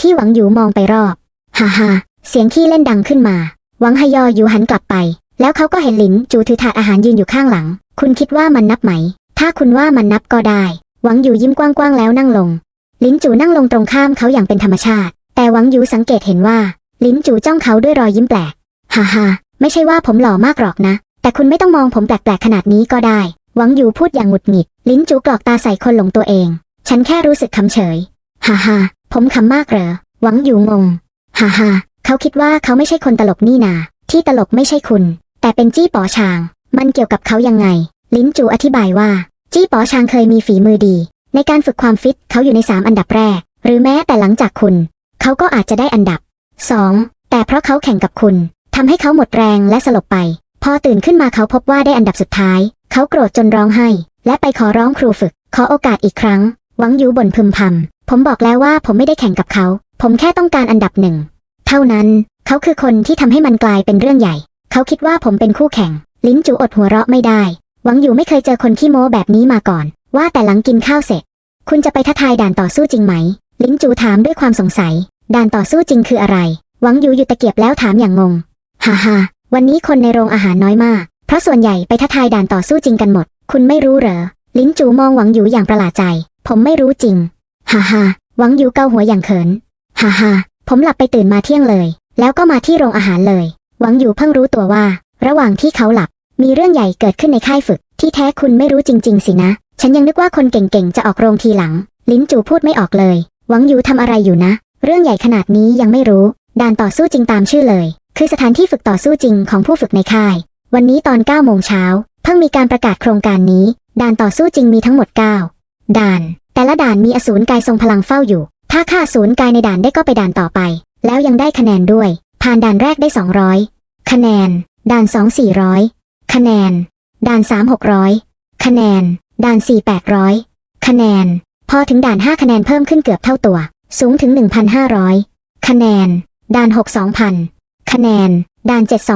ที่หวังอยู่มองไปรอบ ฮ่าฮ่าเสียงขี้เล่นดังขึ้นมา หวังฮยออยู่หันกลับไป แล้วเขาก็เห็นหลินจูถือถาดอาหารยืนอยู่ข้างหลัง คุณคิดว่ามันนับไหม ถ้าคุณว่ามันนับก็ได้ หวังอยู่ยิ้มกว้างๆแล้วนั่งลง ลินจูนั่งลงตรงข้ามเขาอย่างเป็นธรรมชาติ แต่หวังอยู่สังเกตเห็นว่า ลินจูจ้องเขาด้วยรอยยิ้มแปลก ฮ่าฮ่าไม่ใช่ว่าผมหล่อมากหรอกนะ แต่คุณไม่ต้องมองผมแปลกๆขนาดนี้ก็ได้ หวังอยู่พูดอย่างหงุดหงิด ลินจูกรอกตาใส่คนหลงตัวเอง ฉันแค่รู้สึกขำเฉย ฮ่าฮ่า ผมขำมากเหรอ หวังอยู่งง ฮ่าฮ่าเขาคิดว่าเขาไม่ใช่คนตลกนี่นา ที่ตลกไม่ใช่คุณ แต่เป็นจี้ป๋อชาง มันเกี่ยวกับเขายังไง ลินจูอธิบายว่า จี้ป๋อชางเคยมีฝีมือดี ในการฝึกความฟิตเขาอยู่ในสามอันดับแรก หรือแม้แต่หลังจากคุณ เขาก็อาจจะได้อันดับ 2. แต่เพราะเขาแข่งกับคุณทำให้เขาหมดแรงและสลบไป พอตื่นขึ้นมาเขาพบว่าได้อันดับสุดท้าย เขาโกรธจนร้องไห้ และไปขอร้องครูฝึก ขอโอกาสอีกครั้ง หวังอยู่บ่นพึมพำ ผมบอกแล้วว่าผมไม่ได้แข่งกับเขา ผมแค่ต้องการอันดับหนึ่ง เท่านั้น เขาคือคนที่ทำให้มันกลายเป็นเรื่องใหญ่ เขาคิดว่าผมเป็นคู่แข่ง ลิ้นจูอดหัวเราะไม่ได้ หวังอยู่ไม่เคยเจอคนขี้โม้แบบนี้มาก่อน ว่าแต่หลังกินข้าวเสร็จ คุณจะไปท้าทายด่านต่อสู้จริงไหม ลิ้นจูถามด้วยความสงสัย ด่านต่อสู้จริงคืออะไร หวังอยู่หยุดตะเกียบแล้วถามอย่างงง ฮ่าฮ่าวันนี้คนในโรงอาหารน้อยมาก เพราะส่วนใหญ่ไปท้าทายด่านต่อสู้จริงกันหมด คุณไม่รู้เหรอ ลิ้นจูมองหวังอยู่อย่างประหลาดใจ ผมไม่รู้จริง ฮ่าฮ่าหวังอยู่เกาหัวอย่างเขิน ฮ่าฮ่าผมหลับไปตื่นมาเที่ยงเลย แล้วก็มาที่โรงอาหารเลย หวังอยู่เพิ่งรู้ตัวว่า ระหว่างที่เขาหลับ มีเรื่องใหญ่เกิดขึ้นในค่ายฝึก ที่แท้คุณไม่รู้จริง ๆ สินะ ฉันยังนึกว่าคนเก่งๆ จะออกโรงทีหลัง ลิ้นจูพูดไม่ออกเลย หวังอยู่ทำอะไรอยู่นะ เรื่องใหญ่ขนาดนี้ยังไม่รู้ ด่านต่อสู้จริงตามชื่อเลย คือสถานที่ฝึกต่อสู้จริงของผู้ฝึกในค่าย วันนี้ตอน9โมงเช้า เพิ่งมีการประกาศโครงการนี้ ด่านต่อสู้จริงมีทั้งหมด 9 ด่าน แต่ละด่านมีอสูรกายทรงพลังเฝ้าอยู่ ถ้าฆ่าอสูรกายในด่านได้ก็ไปด่านต่อไป แล้วยังได้คะแนนด้วย ผ่านด่านแรกได้ 200 คะแนน ด่าน 2 400 คะแนน ด่าน 3 600 คะแนน ด่าน 4 800 คะแนน พอถึงด่าน 5 คะแนนเพิ่มขึ้นเกือบเท่าตัว สูงถึง 1,500 คะแนน ด่าน 6 2,000 คะแนน ด่าน 7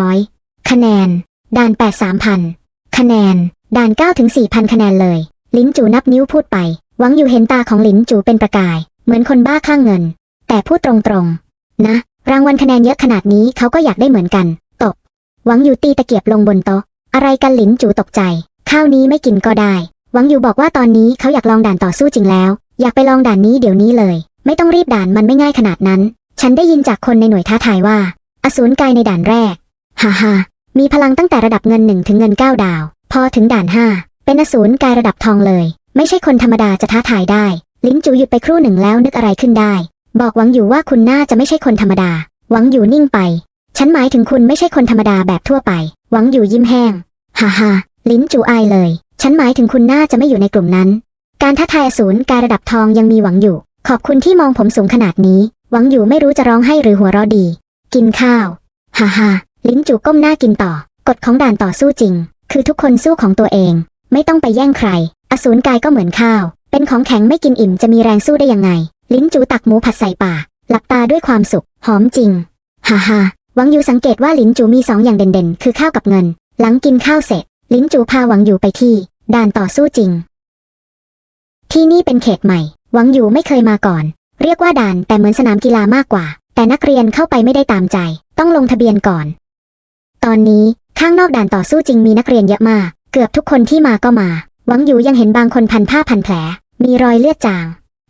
2,500 คะแนน ด่าน 8 3,000 คะแนน ด่าน 9 ถึง 4,000 คะแนนเลย ลิ้นจูนับนิ้วพูดไป หวังอยู่เห็นตาของลิ้นจูเป็นประกาย เหมือนคนบ้าคลั่งเงิน แต่พูดตรงๆ นะ รางวัลคะแนนเยอะขนาดนี้เขาก็อยากได้เหมือนกัน ตก หวังอยู่ตีตะเกียบลงบนโต๊ะ อะไรกันลิ้นจูตกใจ ข้าวนี้ไม่กินก็ได้ หวังอยู่บอกว่าตอนนี้เขาอยากลองด่านต่อสู้จริงแล้ว อยากไปลองด่านนี้เดี๋ยวนี้เลย ไม่ต้องรีบด่านมันไม่ง่ายขนาดนั้น ฉันได้ยินจากคนในหน่วยท้าทายว่า อสูรกายในด่านแรก ฮ่าฮ่ามีพลังตั้งแต่ระดับเงินหนึ่งถึงเงินเก้าดาว พอถึงด่านห้า เป็นอสูรกายระดับทองเลย ไม่ใช่คนธรรมดาจะท้าทายได้ ลิ้นจูหยุดไปครู่หนึ่งแล้วนึกอะไรขึ้นได้ บอกหวังอยู่ว่าคุณน่าจะไม่ใช่คนธรรมดา หวังอยู่นิ่งไป ฉันหมายถึงคุณไม่ใช่คนธรรมดาแบบทั่วไป หวังอยู่ยิ้มแห้ง ฮ่าฮ่าลิ้นจูอายเลย ฉันหมายถึงคุณน่าจะไม่อยู่ในกลุ่มนั้น การท้าทายอสูรกายระดับทองยังมีหวังอยู่ ขอบคุณที่มองผมสูงขนาดนี้ หวังอยู่ไม่รู้จะร้องให้หรือหัวเราะดี กินข้าว ฮ่าฮ่าลิ้นจูก้มหน้ากินต่อ กฎของด่านต่อสู้จริง คือทุกคนสู้ของตัวเอง ไม่ต้องไปแย่งใคร อสูรกายก็เหมือนข้าว เป็นของแข็งไม่กินอิ่มจะมีแรงสู้ได้ยังไง ลิ้นจูตักหมูผัดใส่ปากหลับตาด้วยความสุข หอมจริง ฮ่าฮ่าหวังอยู่สังเกตว่าลิ้นจูมีสองอย่างเด่นๆ คือข้าวกับเงิน หลังกินข้าวเสร็จ ลิ้นจูพาหวังอยู่ไปที่ ด่านต่อสู้จริง ที่นี่เป็นเขตใหม่หวังอยู่ไม่เคยมาก่อน เรียกว่าด่านแต่เหมือนสนามกีฬามากกว่า แต่นักเรียนเข้าไปไม่ได้ตามใจ ต้องลงทะเบียนก่อน ตอนนี้ข้างนอกด่านต่อสู้จริงมีนักเรียนเยอะมาก เกือบทุกคนที่มาก็มา หวังอยู่ยังเห็นบางคนพันผ้าพันแผล มีรอยเลือดจาง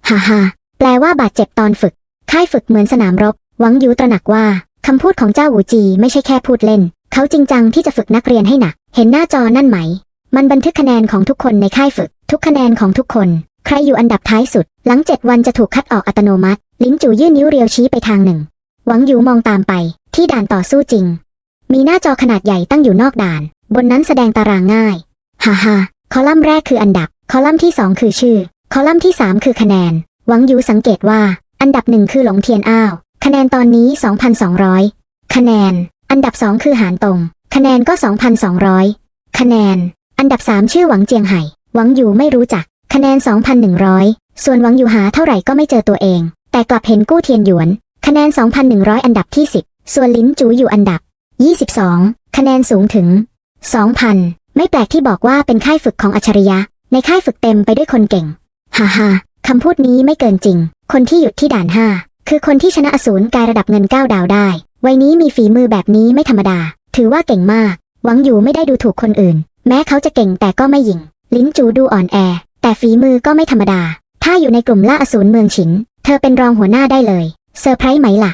ฮ่าฮ่าแปลว่าบาดเจ็บตอนฝึก ค่ายฝึกเหมือนสนามรบ หวังอยู่ตระหนักว่าคำพูดของเจ้าหูจีไม่ใช่แค่พูดเล่น เขาจริงจังที่จะฝึกนักเรียนให้หนัก เห็นหน้าจอนั่นไหม มันบันทึกคะแนนของทุกคนในค่ายฝึก ทุกคะแนนของทุกคน ใครอยู่อันดับท้ายสุด หลังเจ็ดวันจะถูกคัดออกอัตโนมัติ ลิ้นจู่ยื่นนิ้วเรียวชี้ไปทางหนึ่ง หวังอยู่มองตามไป ที่ด่านต่อสู้จริง มีหน้าจอขนาดใหญ่ตั้งอยู่นอกด่าน บนนั้นแสดงตารางง่าย ฮ่าฮ่าคอลัมน์แรกคืออันดับ คอลัมน์ที่สองคือชื่อ คอลัมน์ที่สามคือคะแนน หวังยูสังเกตว่า อันดับหนึ่งคือหลงเทียนอ้าว คะแนนตอนนี้ 2,200 คะแนน อันดับสองคือหารตง คะแนนก็ 2,200 คะแนน อันดับสามชื่อหวังเจียงไห่ หวังอยู่ไม่รู้จัก คะแนน 2,100 ส่วนหวังอยู่หาเท่าไหร่ก็ไม่เจอตัวเอง แต่กลับเห็นกู้เทียนหยวน คะแนน 2,100 อันดับที่ 10 ส่วนลิ้นจูอยู่อันดับ 22 คะแนนสูงถึง 2,000 ไม่แปลกที่บอกว่าเป็นค่ายฝึกของอัจฉริยะ ในค่ายฝึกเต็มไปด้วยคนเก่ง ฮ่าฮ่าคำพูดนี้ไม่เกินจริง คนที่หยุดที่ด่านห้าคือคนที่ชนะอสูรกายระดับเงินเก้าดาวได้ วัยนี้มีฝีมือแบบนี้ไม่ธรรมดา ถือว่าเก่งมาก หวังอยู่ไม่ได้ดูถูกคนอื่น แม้เขาจะเก่งแต่ก็ไม่หยิ่ง ลิ้นจูดูอ่อนแอ แต่ฝีมือก็ไม่ธรรมดา ถ้าอยู่ในกลุ่มล่าอสูรเมืองฉิน เธอเป็นรองหัวหน้าได้เลย เซอร์ไพรส์ไหมล่ะ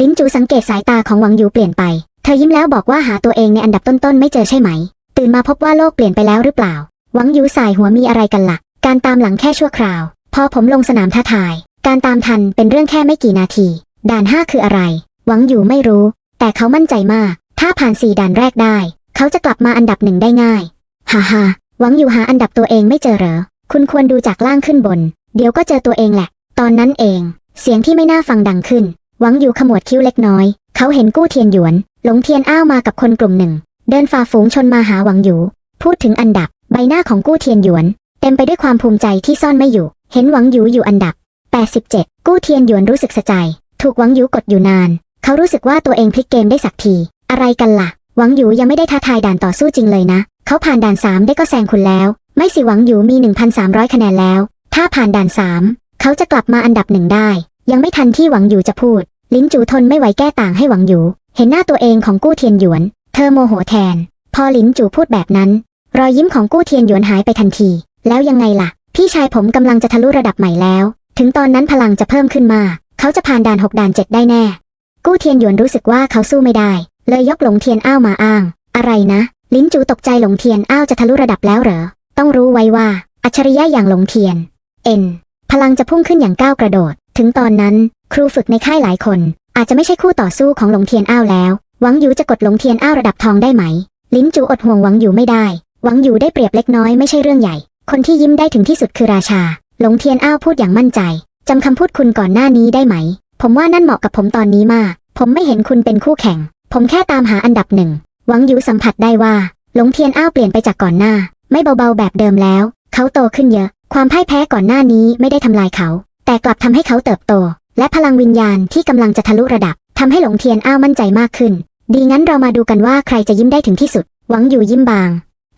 ลิ้นจูสังเกตสายตาของหวังอยู่เปลี่ยนไป ธอยิ้มแล้วบอกว่าหาตัวเองในอันดับต้นๆไม่เจอใช่ไหม ตื่นมาพบว่าโลกเปลี่ยนไปแล้วหรือเปล่า หวังยูสายหัวมีอะไรกันละ่ะ การตามหลังแค่ชั่วคราว พอผมลงสนามท้าทาย การตามทันเป็นเรื่องแค่ไม่กี่นาที ด่านห้าคืออะไร หวังอยู่ไม่รู้ แต่เขามั่นใจมาก ถ้าผ่านสี่ด่านแรกได้ เขาจะกลับมาอันดับหนึ่งได้ง่าย ฮ่าฮ่าหวังอยู่หาอันดับตัวเองไม่เจอเหรอ คุณควรดูจากล่างขึ้นบน เดี๋ยวก็เจอตัวเองแหละ ตอนนั้นเอง เสียงที่ไม่น่าฟังดังขึ้น หวังอยู่ขมวดคิ้วเล็กน้อย เขาเห็นกู้เทียนหยวน หลงเทียนอ้าวมากับคนกลุ่มหนึ่ง เดินฝ่าฝูงชนมาหาหวังอยู่ พูดถึงอันดับ ใบหน้าของกู้เทียนหยวน เต็มไปด้วยความภูมิใจที่ซ่อนไม่อยู่ เห็นหวังอยู่อยู่อันดับ 87 กู้เทียนหยวนรู้สึกสะใจ ถูกหวังอยู่กดอยู่นาน เขารู้สึกว่าตัวเองพลิกเกมได้สักที อะไรกันล่ะ หวังอยู่ยังไม่ได้ท้าทายด่านต่อสู้จริงเลยนะ เขาผ่านด่าน3ได้ก็แซงคุณแล้ว ไม่สิหวังอยู่มี 1,300 คะแนนแล้ว ถ้าผ่านด่าน3เขาจะกลับมาอันดับหนึ่งได้ ยังไม่ทันที่หวังอยู่จะพูด ลิ้นจูทนไม่ไหวแก้ต่างให้หวังอยู่ เห็นหน้าตัวเองของกู้เทียนหยวน เธอโมโหแทน พอลินจูพูดแบบนั้น รอยยิ้มของกู้เทียนหยวนหายไปทันที แล้วยังไงล่ะ พี่ชายผมกำลังจะทะลุระดับใหม่แล้ว ถึงตอนนั้นพลังจะเพิ่มขึ้นมา เขาจะผ่านด่านหกด่านเจ็ดได้แน่ กู้เทียนหยวนรู้สึกว่าเขาสู้ไม่ได้ เลยยกหลงเทียนอ้าวมาอ้าง อะไรนะ ลิ้นจูตกใจหลงเทียนอ้าวจะทะลุระดับแล้วเหรอ ต้องรู้ไว้ว่า อัจฉริยะอย่างหลงเทียน เอ็น พลังจะพุ่งขึ้นอย่างก้าวกระโดด ถึงตอนนั้น ครูฝึกในค่ายหลายคน อาจจะไม่ใช่คู่ต่อสู้ของหลงเทียนอ้าวแล้ว หวังอยู่จะกดหลงเทียนอ้าวระดับทองได้ไหม ลิ้นจูอดห่วงหวังอยู่ไม่ได้ หวังอยู่ได้เปรียบเล็กน้อยไม่ใช่เรื่องใหญ่ คนที่ยิ้มได้ถึงที่สุดคือราชา หลงเทียนอ้าวพูดอย่างมั่นใจจำคำพูดคุณก่อนหน้านี้ได้ไหม ผมว่านั่นเหมาะกับผมตอนนี้มาก ผมไม่เห็นคุณเป็นคู่แข่ง ผมแค่ตามหาอันดับหนึ่ง หวังอยู่สัมผัสได้ว่า หลงเทียนอ้าวเปลี่ยนไปจากก่อนหน้า ไม่เบาๆแบบเดิมแล้ว เขาโตขึ้นเยอะ ความพ่ายแพ้ก่อนหน้านี้ไม่ได้ทำลายเขา แต่กลับทำให้เขาเติบโต และพลังวิญญาณที่กำลังจะทะลุระดับทำให้หลงเทียนอ้าวมั่นใจมากขึ้น ดีงั้นเรามาดูกันว่าใครจะยิ้มได้ถึงที่สุด หวังอยู่ยิ้มบาง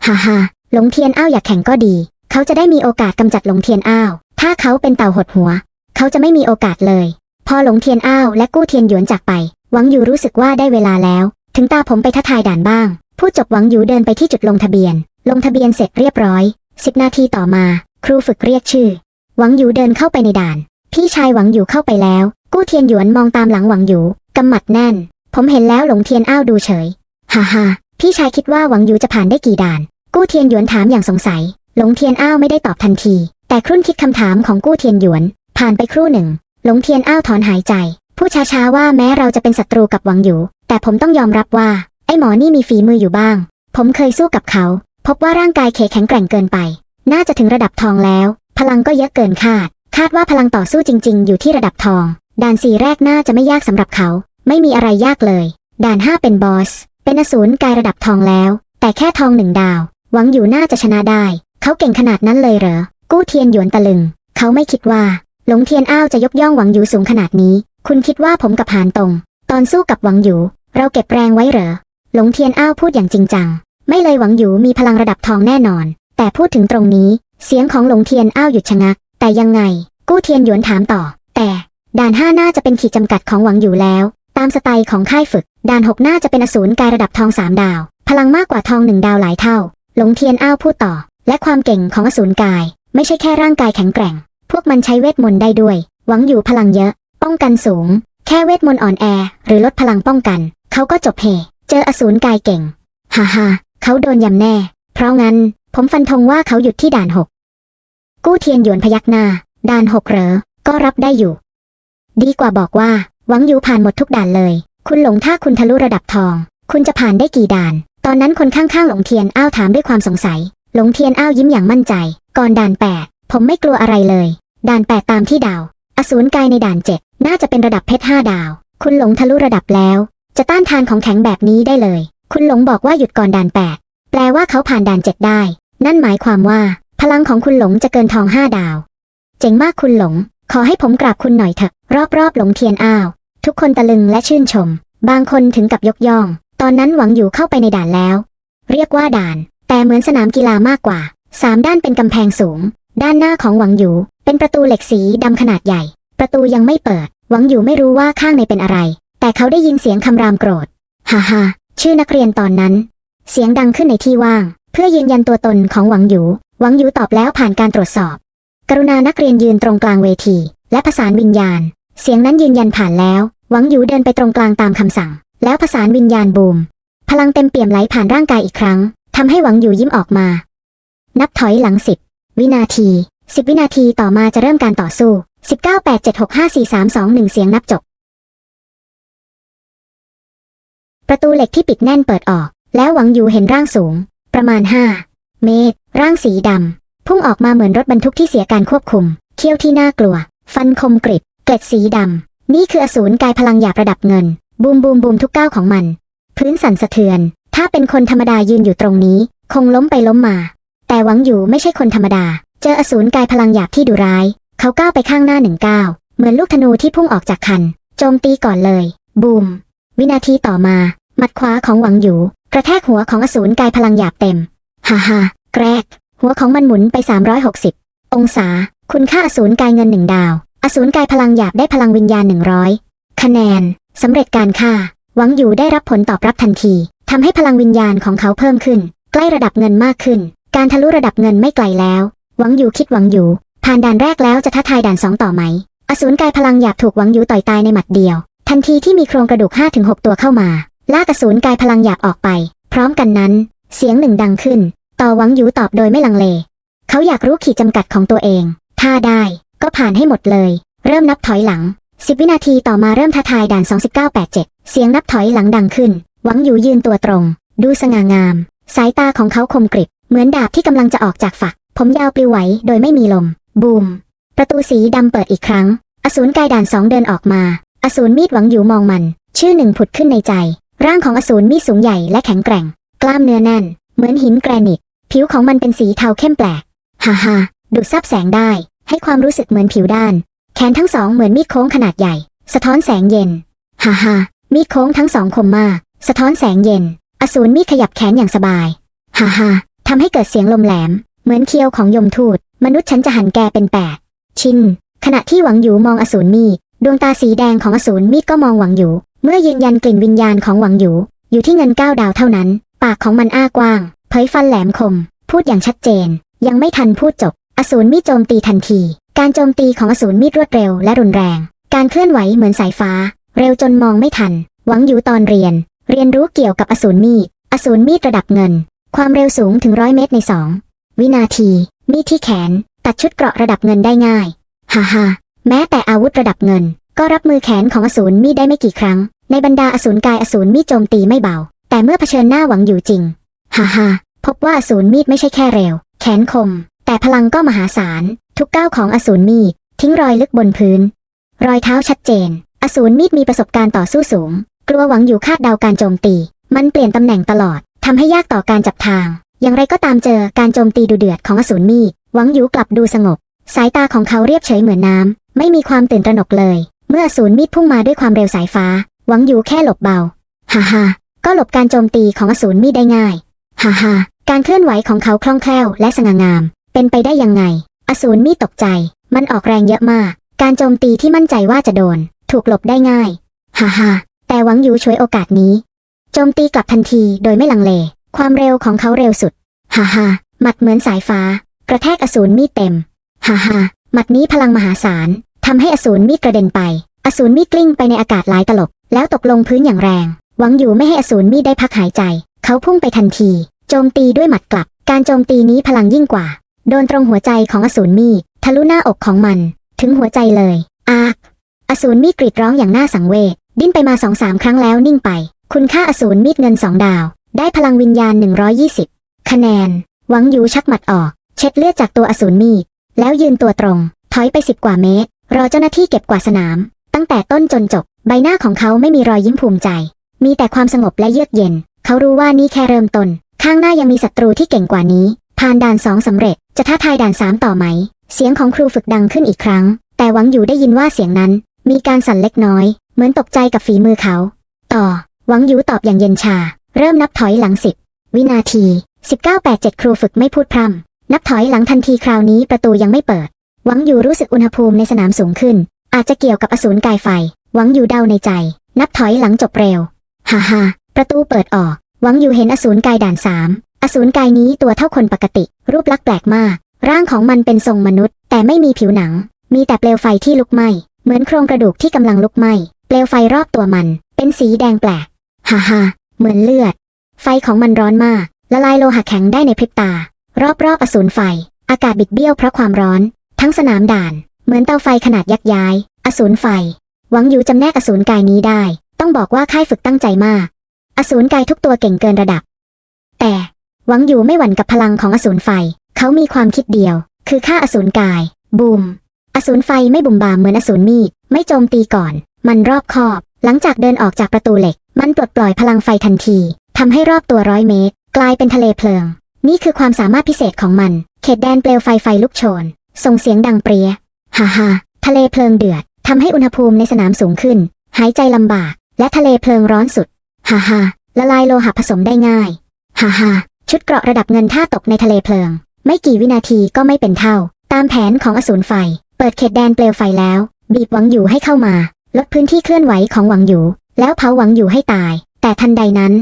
ฮ่าฮ่าหลงเทียนอ้าวอยากแข่งก็ดี เขาจะได้มีโอกาสกำจัดหลงเทียนอ้าว ถ้าเขาเป็นเต่าหดหัว เขาจะไม่มีโอกาสเลย พอหลงเทียนอ้าวและกู้เทียนหยวนจากไป หวังอยู่รู้สึกว่าได้เวลาแล้ว ถึงตาผมไปท้าทายด่านบ้างพูดจบหวังอยู่เดินไปที่จุดลงทะเบียน ลงทะเบียนเสร็จเรียบร้อยสิบนาทีต่อมา ครูฝึกเรียกชื่อ หวังอยู่เดินเข้าไปในด่าน พี่ชายหวังอยู่เข้าไปแล้ว กู้เทียนหยวนมองตามหลังหวังอยู่กำหมัดแน่น ผมเห็นแล้วหลงเทียนอ้าวดูเฉย ฮ่าฮ่าพี่ชายคิดว่าหวังอยู่จะผ่านได้กี่ด่าน กู้เทียนหยวนถามอย่างสงสัย หลงเทียนอ้าวไม่ได้ตอบทันที แต่ครุ่นคิดคำถามของกู้เทียนหยวน ผ่านไปครู่หนึ่ง หลงเทียนอ้าวถอนหายใจพูดช้าๆว่าแม้เราจะเป็นศัตรูกับหวังอยู่ แต่ผมต้องยอมรับว่า ไอ้หมอนี่มีฝีมืออยู่บ้าง ผมเคยสู้กับเขา พบว่าร่างกายเคแข็งแกร่งเกินไป น่าจะถึงระดับทองแล้ว พลังก็เยอะเกินคาด คาดว่าพลังต่อสู้จริง ๆ อยู่ที่ระดับทอง ด่านสี่แรกน่าจะไม่ยากสำหรับเขา ไม่มีอะไรยากเลย ด่านห้าเป็นบอส เป็นอสูรกายระดับทองแล้ว แต่แค่ทองหนึ่งดาว หวังอยู่น่าจะชนะได้ เขาเก่งขนาดนั้นเลยเหรอ กู้เทียนหยวนตะลึง เขาไม่คิดว่า หลงเทียนอ้าวจะยกย่องหวังอยู่สูงขนาดนี้ คุณคิดว่าผมกับหานตรง ตอนสู้กับหวังอยู่ เราเก็บแรงไว้เหรอ หลงเทียนอ้าวพูดอย่างจริงจัง ไม่เลยหวังอยู่มีพลังระดับทองแน่นอน แต่พูดถึงตรงนี้ เสียงของหลงเทียนอ้าวหยุดชะงัก แต่ยังไง กู้เทียนหยวนถามต่อ แต่ด่านห้าน่าจะเป็นขีดจำกัดของหวังอยู่แล้ว ตามสไตล์ของค่ายฝึก ด่านหกน่าจะเป็นอสูรกายระดับทองสามดาว พลังมากกว่าทองหนึ่งดาวหลายเท่า หลงเทียนอ้าวพูดต่อ และความเก่งของอสูรกาย ไม่ใช่แค่ร่างกายแข็งแกร่ง พวกมันใช้เวทมนต์ได้ด้วย หวังอยู่พลังเยอะ ป้องกันสูง แค่เวทมนต์อ่อนแอ หรือลดพลังป้องกัน เขาก็จบเฮเจออสูรกายเก่ง ฮ่าฮ่าเขาโดนยำแน่ เพราะงั้น ผมฟันธงว่าเขาหยุดที่ด่านหก กู้เทียนหยวนพยักหน้า ด่านหกเหรอ ก็รับได้อยู่ ดีกว่าบอกว่า หวังอยู่ผ่านหมดทุกด่านเลย คุณหลงถ้าคุณทะลุระดับทอง คุณจะผ่านได้กี่ด่าน ตอนนั้นคนข้างๆหลงเทียนอ้าวถามด้วยความสงสัย หลงเทียนอ้าวยิ้มอย่างมั่นใจ ก่อนด่านแปดผมไม่กลัวอะไรเลย ด่านแปดตามที่ดาว อสูรกายในด่านเจ็ดน่าจะเป็นระดับเพชรห้าดาว คุณหลงทะลุระดับแล้ว จะต้านทานของแข็งแบบนี้ได้เลย คุณหลงบอกว่าหยุดก่อนด่านแปดแปลว่าเขาผ่านด่านเจ็ดได้ นั่นหมายความว่า พลังของคุณหลงจะเกินทองห้าดาว เจ๋งมากคุณหลง ขอให้ผมกราบคุณหน่อยเถอะ รอบๆหลงเทียนอ้าว ทุกคนตะลึงและชื่นชม บางคนถึงกับยกย่อง ตอนนั้นหวังอยู่เข้าไปในด่านแล้ว เรียกว่าด่าน แต่เหมือนสนามกีฬามากกว่า สามด้านเป็นกำแพงสูง ด้านหน้าของหวังอยู่ เป็นประตูเหล็กสีดำขนาดใหญ่ ประตูยังไม่เปิด หวังอยู่ไม่รู้ว่าข้างในเป็นอะไร แต่เขาได้ยินเสียงคำรามโกรธ ฮ่าฮ่าชื่อนักเรียนตอนนั้น เสียงดังขึ้นในที่ว่าง เพื่อยืนยันตัวตนของหวังหยู หวังยูตอบแล้วผ่านการตรวจสอบ กรุณานักเรียนยืนตรงกลางเวที และผสานวิญญาณ เสียงนั้นยืนยันผ่านแล้ว หวังยูเดินไปตรงกลางตามคำสั่ง แล้วผสานวิญญาณบูม พลังเต็มเปี่ยมไหลผ่านร่างกายอีกครั้งทำให้หวังยูยิ้มออกมา นับถอยหลังสิบวินาทีสิบวินาทีต่อมาจะเริ่มการต่อสู้สิบเก้าแปดเจ็ดหกห้าสี่สามสองหนึ่งเสียงนับจบ ประตูเหล็กที่ปิดแน่นเปิดออก แล้วหวังยูเห็นร่างสูง ประมาณห้าเมตร ร่างสีดำ พุ่งออกมาเหมือนรถบรรทุกที่เสียการควบคุม เขี้ยวที่น่ากลัว ฟันคมกริบ เกล็ดสีดำ นี่คืออสูรกายพลังหยาบระดับเงิน บูมบูมบูมทุกก้าวของมัน พื้นสั่นสะเทือน ถ้าเป็นคนธรรมดายืนอยู่ตรงนี้ คงล้มไปล้มมา แต่หวังอยู่ไม่ใช่คนธรรมดา เจออสูรกายพลังหยาบที่ดุร้าย เขาก้าวไปข้างหน้าหนึ่งก้าว เหมือนลูกธนูที่พุ่งออกจากคัน โจมตีก่อนเลย บูม วินาทีต่อมา หมัดขวาของหวังอยู่ กระแทกหัวของอสูรกายพลังหยาบเต็ม ฮ่าฮ่า แกรก หัวของมันหมุนไป 360 องศา คุณค่าอสูรกายเงินหนึ่งดาว อสูรกายพลังหยาบได้พลังวิญญาณ 100 คะแนน สำเร็จการฆ่า หวังอยู่ได้รับผลตอบรับทันที ทำให้พลังวิญญาณของเขาเพิ่มขึ้น ใกล้ระดับเงินมากขึ้น การทะลุระดับเงินไม่ไกลแล้ว หวังอยู่คิดหวังอยู่ ผ่านด่านแรกแล้วจะท้าทายด่านสองต่อไหม อสูรกายพลังหยาบถูกหวังอยู่ต่อยตายในหมัดเดียว ทันทีที่มีโครงกระดูก5-6ตัวเข้ามาลากอสูรกายพลังหยาบออกไป พร้อมกันนั้น เสียงหนึ่งดังขึ้น ต่อหวังอยู่ตอบโดยไม่ลังเล เขาอยากรู้ขีดจำกัดของตัวเอง ถ้าได้ ก็ผ่านให้หมดเลย เริ่มนับถอยหลัง 10 วินาทีต่อมาเริ่มท้าทายด่าน 2987 เสียงนับถอยหลังดังขึ้น หวังอยู่ยืนตัวตรง ดูสง่างาม สายตาของเขาคมกริบ เหมือนดาบที่กำลังจะออกจากฝัก ผมยาวปลิวไหวโดยไม่มีลม บูม ประตูสีดำเปิดอีกครั้ง อสูรกายด่านสองเดินออกมา อสูรมีดหวังอยู่มองมัน ชื่อหนึ่งผุดขึ้นในใจ ร่างของอสูรมีดสูงใหญ่และแข็งแกร่ง กล้ามเนื้อแน่น เหมือนหินแกรนิต ผิวของมันเป็นสีเทาเข้มแปลก ฮ่าฮ่าดูดซับแสงได้ ให้ความรู้สึกเหมือนผิวด้าน แขนทั้งสองเหมือนมีดโค้งขนาดใหญ่ สะท้อนแสงเย็น ฮ่าฮ่ามีดโค้งทั้งสองคมมาก สะท้อนแสงเย็น อสูรมีดขยับแขนอย่างสบาย ฮ่าฮ่าทำให้เกิดเสียงลมแหลม เหมือนเคียวของยมทูต มนุษย์ฉันจะหันแกเป็นแปด ชิน ขณะที่หวังหยูมองอสูรมีด ดวงตาสีแดงของอสูรมีดก็มองหวังหยูเมื่อยืนยันกลิ่นวิญญาณของหวังหยูอยู่ที่เงินเก้าดาวเท่านั้น ปากของมันอ้ากว้าง เผยฟันแหลมคม พูดอย่างชัดเจน ยังไม่ทันพูดจบ อสูรมีดโจมตีทันที การโจมตีของอสูรมีดรวดเร็วและรุนแรง การเคลื่อนไหวเหมือนสายฟ้า เร็วจนมองไม่ทัน หวังหยูตอนเรียน เรียนรู้เกี่ยวกับอสูรมีด อสูรมีดระดับเงิน ความเร็วสูงถึงร้อยเมตรในสองวินาที มีดที่แขน ตัดชุดเกราะระดับเงินได้ง่ายฮ่าฮ่าแม้แต่อาวุธระดับเงิน ก็รับมือแขนของอสูรมีดได้ไม่กี่ครั้ง ในบรรดาอสูรกายอสูรมีดโจมตีไม่เบา แต่เมื่อเผชิญหน้าหวังอยู่จริง ฮ่าฮ่าพบว่าอสูรมีดไม่ใช่แค่เร็ว แขนคม แต่พลังก็มหาศาล ทุกก้าวของอสูรมีด ทิ้งรอยลึกบนพื้น รอยเท้าชัดเจน อสูรมีดมีประสบการณ์ต่อสู้สูง กลัวหวังอยู่คาดเดาการโจมตี มันเปลี่ยนตำแหน่งตลอดทำให้ยากต่อการจับทาง อย่างไรก็ตามเจอการโจมตีดูเดือดของอสูรมีด หวังอยู่กลับดูสงบ สายตาของเขาเรียบเฉยเหมือนน้ำไม่มีความตื่นตระหนกเลย เมื่ออสูรมีดพุ่งมาด้วยความเร็วสายฟ้า หวังอยู่แค่หลบเบา ฮ่าฮ่าก็หลบการโจมตีของอสูรมีดได้ง่าย ฮ่าฮ่าการเคลื่อนไหวของเขาคล่องแคล่วและสง่างาม เป็นไปได้ยังไง อสูรมีดตกใจ มันออกแรงเยอะมาก การโจมตีที่มั่นใจว่าจะโดน ถูกหลบได้ง่าย ฮ่าฮ่าแต่หวังอยู่ช่วยโอกาสนี้ โจมตีกลับทันทีโดยไม่ลังเล ความเร็วของเขาเร็วสุด ฮ่าฮ่าหมัดเหมือนสายฟ้า กระแทกอสูรมีดเต็ม ฮ่าฮ่าหมัดนี้พลังมหาศาลทำให้อสูรมีดกระเด็นไป อสูรมีดกลิ้งไปในอากาศหลายตลบ แล้วตกลงพื้นอย่างแรง หวังอยู่ไม่ให้อสูรมีดได้พักหายใจ เขาพุ่งไปทันที โจมตีด้วยหมัดกลับ การโจมตีนี้พลังยิ่งกว่า โดนตรงหัวใจของอสูรมีดทะลุหน้าอกของมัน ถึงหัวใจเลย อาก อสูรมีดกรีดร้องอย่างน่าสังเวช ดิ้นไปมาสองสามครั้งแล้วนิ่งไป คุณค่าอสูรมีดเงินสองดาว ได้พลังวิญญาณ 120 คะแนน หวังยูชักหมัดออก เช็ดเลือดจากตัวอสูรมีด แล้วยืนตัวตรง ถอยไปสิบกว่าเมตร รอเจ้าหน้าที่เก็บกวาดสนาม ตั้งแต่ต้นจนจบ ใบหน้าของเขาไม่มีรอยยิ้มภูมิใจ มีแต่ความสงบและเยือกเย็น เขารู้ว่านี่แค่เริ่มต้น ข้างหน้ายังมีศัตรูที่เก่งกว่านี้ ผ่านด่านสองสำเร็จ จะท้าทายด่านสามต่อไหม เสียงของครูฝึกดังขึ้นอีกครั้ง แต่หวังอยู่ได้ยินว่าเสียงนั้น มีการสั่นเล็กน้อย เหมือนตกใจกับฝีมือเขา ต่อ หวังอยู่ตอบอย่างเย็นชา เริ่มนับถอยหลังสิบวินาที 1987 ครูฝึกไม่พูดพร่ำนับถอยหลังทันทีคราวนี้ประตูยังไม่เปิด หวังอยู่รู้สึกอุณหภูมิในสนามสูงขึ้น อาจจะเกี่ยวกับอสูรกายไฟ หวังอยู่เดาในใจ นับถอยหลังจบเร็ว ฮ่าฮ่าประตูเปิดออก หวังอยู่เห็นอสูรกายด่านสามอสูรกายนี้ตัวเท่าคนปกติ รูปลักษณ์แปลกมาก ร่างของมันเป็นทรงมนุษย์ แต่ไม่มีผิวหนัง มีแต่เปลวไฟที่ลุกไหม้ เหมือนโครงกระดูกที่กำลังลุกไหม้ เปลวไฟรอบตัวมัน เป็นสีแดงแปลก ฮ่าฮ่าเหมือนเลือด ไฟของมันร้อนมาก ละลายโลหะแข็งได้ในพริบตา รอบๆอสูรไฟ อากาศบิดเบี้ยวเพราะความร้อน ทั้งสนามด่าน เหมือนเตาไฟขนาดยักษ์ย้าย อสูรไฟ หวังอยู่จำแนกอสูรกายนี้ได้ ต้องบอกว่าค่ายฝึกตั้งใจมาก อสูรกายทุกตัวเก่งเกินระดับ แต่หวังอยู่ไม่หวั่นกับพลังของอสูรไฟ เขามีความคิดเดียว คือฆ่าอสูรกาย บูม อสูรไฟไม่บุ่มบามเหมือนอสูรมีด ไม่โจมตีก่อน มันรอบคอบ หลังจากเดินออกจากประตูเหล็ก มันปลดปล่อยพลังไฟทันทีทำให้รอบตัวร้อยเมตร กลายเป็นทะเลเพลิง นี่คือความสามารถพิเศษของมัน เขตแดนเปลวไฟไฟลุกโชน ส่งเสียงดังเปรียฮ่าฮ่าทะเลเพลิงเดือดทำให้อุณหภูมิในสนามสูงขึ้น หายใจลำบาก และทะเลเพลิงร้อนสุด ฮ่าฮ่าละลายโลหะผสมได้ง่าย ฮ่าฮ่าชุดเกราะระดับเงินถ้าตกในทะเลเพลิง ไม่กี่วินาทีก็ไม่เป็นเท่า ตามแผนของอสูรไฟ เปิดเขตแดนเปลวไฟแล้ว บีบหวังอยู่ให้เข้ามา ลดพื้นที่เคลื่อนไหวของหวังอยู่ แล้วเผาหวังอยู่ให้ตาย แต่ทันใดนั้น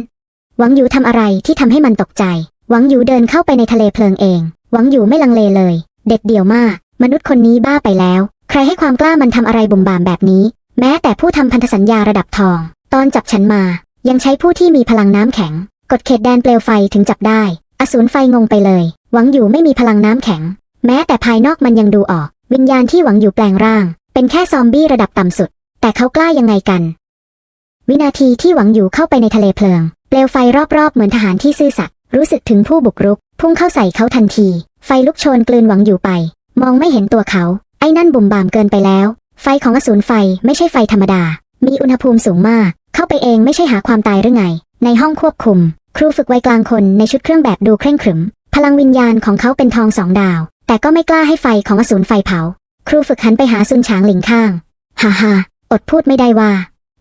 หวังอยู่ทำอะไรที่ทำให้มันตกใจ หวังอยู่เดินเข้าไปในทะเลเพลิงเอง หวังอยู่ไม่ลังเลเลย เด็ดเดี่ยวมาก มนุษย์คนนี้บ้าไปแล้ว ใครให้ความกล้ามันทำอะไรบุ่มบามแบบนี้ แม้แต่ผู้ทำพันธสัญญาระดับทอง ตอนจับฉันมา ยังใช้ผู้ที่มีพลังน้ำแข็ง กดเขตแดนเปลวไฟถึงจับได้ อสูรไฟงงไปเลย หวังอยู่ไม่มีพลังน้ำแข็ง แม้แต่ภายนอกมันยังดูออก วิญญาณที่หวังอยู่แปลงร่าง เป็นแค่ซอมบี้ระดับต่ำสุด แต่เขากล้ายังไงกัน วินาทีที่หวังอยู่เข้าไปในทะเลเพลิง เปลวไฟรอบๆเหมือนทหารที่ซื่อสัตย์รู้สึกถึงผู้บุกรุก พุ่งเข้าใส่เขาทันที ไฟลุกโชนกลืนหวังอยู่ไป มองไม่เห็นตัวเขา ไอ้นั่นบุ่มบามเกินไปแล้ว ไฟของอสูรไฟไม่ใช่ไฟธรรมดา มีอุณหภูมิสูงมาก เข้าไปเองไม่ใช่หาความตายหรือไง ในห้องควบคุม ครูฝึกวัยกลางคนในชุดเครื่องแบบดูเคร่งขรึม พลังวิญญาณของเขาเป็นทองสองดาว แต่ก็ไม่กล้าให้ไฟของอสูรไฟเผา ครูฝึกหันไปหาซุนฉางหลิงข้าง ฮ่าฮ่าอดพูดไม่ได้ว่า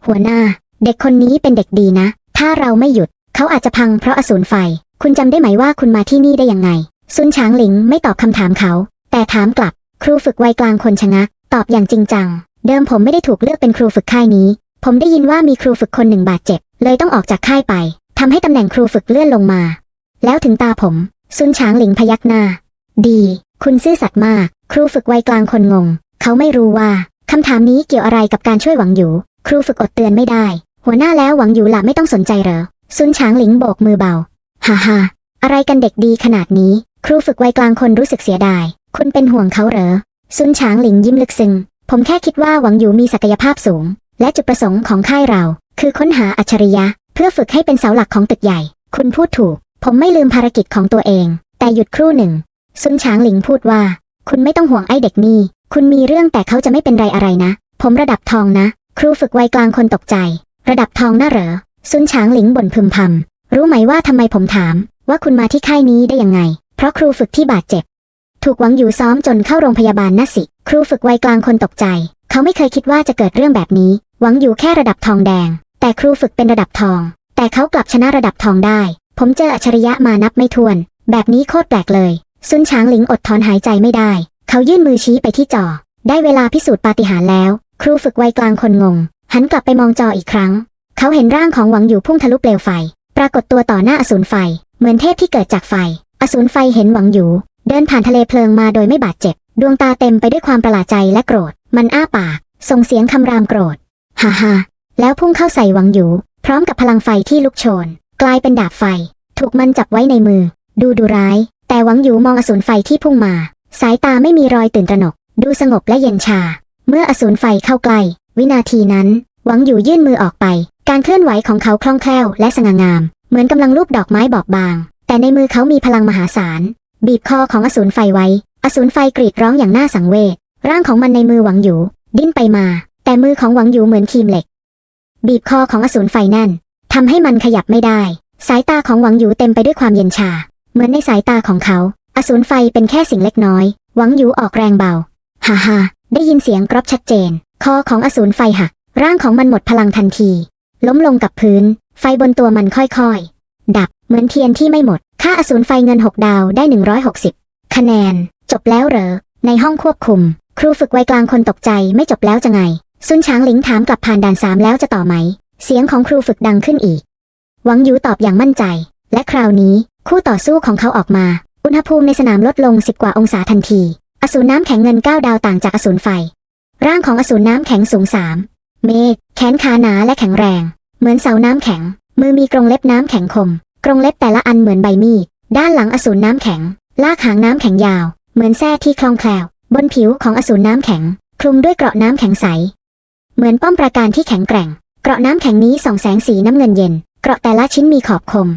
หัวหน้า เด็กคนนี้เป็นเด็กดีนะ ถ้าเราไม่หยุด เขาอาจจะพังเพราะอสูรไฟ คุณจำได้ไหมว่าคุณมาที่นี่ได้ยังไง ซุนฉางหลิงไม่ตอบคำถามเขา แต่ถามกลับ ครูฝึกวัยกลางคนชะงัก ตอบอย่างจริงจัง เดิมผมไม่ได้ถูกเลือกเป็นครูฝึกค่ายนี้ ผมได้ยินว่ามีครูฝึกคนหนึ่งบาดเจ็บ เลยต้องออกจากค่ายไปทำให้ตำแหน่งครูฝึกเลื่อนลงมา แล้วถึงตาผม ซุนฉางหลิงพยักหน้า ดี คุณซื่อสัตย์มาก ครูฝึกวัยกลางคนงง เขาไม่รู้ว่าคำถามนี้เกี่ยวอะไรกับการช่วยหวังอยู่ ครูฝึกอดเตือนไม่ได้ หัวหน้าแล้วหวังอยู่ละไม่ต้องสนใจเหรอ ซุนฉางหลิงโบกมือเบา ฮ่าฮ่าอะไรกันเด็กดีขนาดนี้ ครูฝึกวัยกลางคนรู้สึกเสียดาย คุณเป็นห่วงเขาเหรอ ซุนฉางหลิงยิ้มลึกซึ้งผมแค่คิดว่าหวังอยู่มีศักยภาพสูง และจุดประสงค์ของค่ายเรา คือค้นหาอัจฉริยะ เพื่อฝึกให้เป็นเสาหลักของตึกใหญ่ คุณพูดถูก ผมไม่ลืมภารกิจของตัวเอง แต่หยุดครู่หนึ่ง ซุนฉางหลิงพูดว่า คุณไม่ต้องห่วงไอ้เด็กนี่ คุณมีเรื่องแต่เขาจะไม่เป็นไรอะไรนะ ผมระดับทองนะ ครูฝึกวัยกลางคนตกใจ ระดับทองน่าเหรอ ซุนฉางหลิงบ่นพึมพำรู้ไหมว่าทำไมผมถาม ว่าคุณมาที่ค่ายนี้ได้ยังไง เพราะครูฝึกที่บาดเจ็บ ถูกหวังอยู่ซ้อมจนเข้าโรงพยาบาลน่ะสิ ครูฝึกวัยกลางคนตกใจ เขาไม่เคยคิดว่าจะเกิดเรื่องแบบนี้ หวังอยู่แค่ระดับทองแดง แต่ครูฝึกเป็นระดับทอง แต่เขากลับชนะระดับทองได้ ผมเจออัจฉริยะมานับไม่ถ้วน แบบนี้โคตรแปลกเลย ซุนฉางหลิงอดถอนหายใจไม่ได้ เขายื่นมือชี้ไปที่จอ ได้เวลาพิสูจน์ปาฏิหาริย์แล้ว ครูฝึกวัยกลางคนงง หันกลับไปมองจออีกครั้ง เขาเห็นร่างของหวังอยู่พุ่งทะลุเปลวไฟ ปรากฏตัวต่อหน้าอสูรไฟ เหมือนเทพที่เกิดจากไฟ อสูรไฟเห็นหวังอยู่ เดินผ่านทะเลเพลิงมาโดยไม่บาดเจ็บ ดวงตาเต็มไปด้วยความประหลาดใจและโกรธ มันอ้าปาก ส่งเสียงคำรามโกรธ ฮ่าฮ่าแล้วพุ่งเข้าใส่หวังอยู่ พร้อมกับพลังไฟที่ลุกโชน กลายเป็นดาบไฟ ถูกมันจับไว้ในมือ ดูดุร้าย แต่หวังอยู่มองอสูรไฟที่พุ่งมา สายตาไม่มีรอยตื่นตระหนก ดูสงบและเย็นชา เมื่ออสูรไฟเข้าใกล้วินาทีนั้น หวังอยู่ยื่นมือออกไป การเคลื่อนไหวของเขาคล่องแคล่วและสง่างาม เหมือนกำลังลูบดอกไม้บอบบาง แต่ในมือเขามีพลังมหาศาล บีบคอของอสูรไฟไว้ อสูรไฟกรีดร้องอย่างน่าสังเวชร่างของมันในมือหวังอยู่ ดิ้นไปมา แต่มือของหวังอยู่เหมือนครีมเหล็ก บีบคอของอสูรไฟแน่นทำให้มันขยับไม่ได้ สายตาของหวังอยู่เต็มไปด้วยความเย็นชา เหมือนในสายตาของเขา อสูรไฟเป็นแค่สิ่งเล็กน้อย หวังอยู่ออกแรงเบาฮ่าฮ่าได้ยินเสียงกรอบชัดเจน คอของอสูรไฟหัก ร่างของมันหมดพลังทันที ล้มลงกับพื้น ไฟบนตัวมันค่อยๆ ดับ เหมือนเทียนที่ไม่หมด ค่าอสูรไฟเงิน 6 ดาวได้ 160 คะแนน จบแล้วเหรอ ในห้องควบคุม ครูฝึกวัยกลางคนตกใจไม่จบแล้วจะไง ซุนช้างหลิงถามกลับผ่านด่านสามแล้วจะต่อไหม เสียงของครูฝึกดังขึ้นอีก หวังยูตอบอย่างมั่นใจ และคราวนี้ คู่ต่อสู้ของเขาออกมา อุณหภูมิในสนามลดลงสิบกว่าองศาทันที อสูรน้ำแข็งเงินเก้าดาวต่างจากอสูรไฟ ร่างของอสูรน้ำแข็งสูงสามเมตรแขนขาหนาและแข็งแรง เหมือนเสาน้ำแข็ง มือมีกรงเล็บน้ำแข็งคม กรงเล็บแต่ละอันเหมือนใบมีด ด้านหลังอสูรน้ำแข็ง ลากหางน้ำแข็งยาว เหมือนแส้ที่คล่องแคล่ว บนผิวของอสูรน้ำแข็ง คลุมด้วยเกราะน้ำแข็งใส เหมือนป้อมปราการที่แข็งแกร่ง เกราะน้ำแข็งนี้ส่องแสงสีน้ำเงินเย็น เกราะแต่ละชิ้นมีขอบคม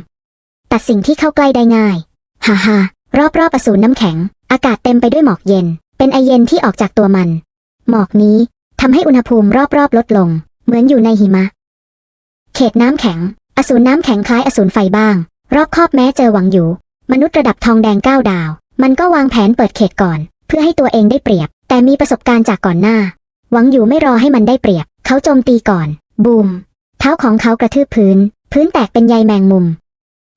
ตัดสิ่งที่เข้าใกล้ได้ง่าย ฮ่าฮ่ารอบรอบๆอสูรน้ำแข็ง อากาศเต็มไปด้วยหมอกเย็น เป็นไอเย็นที่ออกจากตัวมัน หมอกนี้ทำให้อุณหภูมิรอบๆลดลง เหมือนอยู่ในหิมะ เขตน้ำแข็ง อสูรน้ำแข็งคล้ายอสูรไฟบ้าง รอบคอบแม้เจอหวังอยู่ มนุษย์ระดับทองแดงเก้าดาว มันก็วางแผนเปิดเขตก่อน เพื่อให้ตัวเองได้เปรียบ แต่มีประสบการณ์จากก่อนหน้า หวังอยู่ไม่รอให้มันได้เปรียบ เขาโจมตีก่อน บูม เท้าของเขากระทืบพื้น พื้นแตกเป็นใยแมงมุม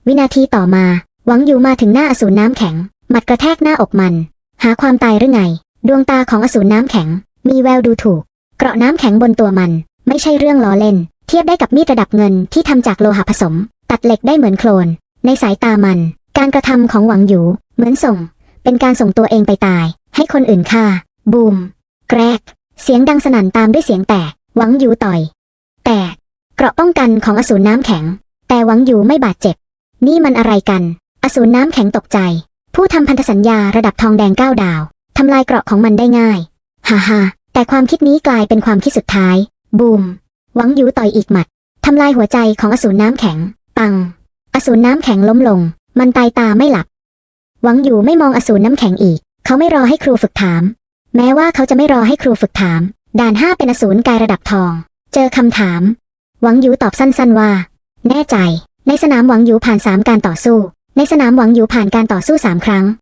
วินาทีต่อมา หวังอยู่มาถึงหน้าอสูรน้ำแข็ง หมัดกระแทกหน้าอกมัน หาความตายหรือไง ดวงตาของอสูรน้ำแข็ง มีแววดูถูก เกราะน้ำแข็งบนตัวมัน ไม่ใช่เรื่องล้อเล่น เทียบได้กับมีดระดับเงินที่ทำจากโลหะผสม ตัดเหล็กได้เหมือนโคลน ในสายตามัน การกระทำของหวังอยู่ เหมือนส่ง เป็นการส่งตัวเองไปตาย ให้คนอื่นฆ่า บูม แกรก เสียงดังสนั่นตามด้วยเสียงแตก หวังอยู่ต่อย แตก เกราะป้องกันของอสูรน้ำแข็ง แต่หวังอยู่ไม่บาดเจ็บ นี่มันอะไรกัน อสูรน้ำแข็งตกใจ ผู้ทำพันธสัญญาระดับทองแดงเก้าดาวทำลายเกราะของมันได้ง่าย ฮ่าฮ่าแต่ความคิดนี้กลายเป็นความคิดสุดท้าย บูม หวังอยู่ต่อยอีกหมัดทำลายหัวใจของอสูรน้ำแข็ง ปัง อสูรน้ำแข็งล้มลง มันตายตาไม่หลับ หวังอยู่ไม่มองอสูรน้ำแข็งอีก เขาไม่รอให้ครูฝึกถาม แม้ว่าเขาจะไม่รอให้ครูฝึกถาม ด่านห้าเป็นอสูรกายระดับทอง เจอคำถาม หวังยูตอบสั้นๆว่า แน่ใจ ในสนามหวังยูผ่านสามการต่อสู้ ในสนามหวังยูผ่านการต่อสู้สามครั้ง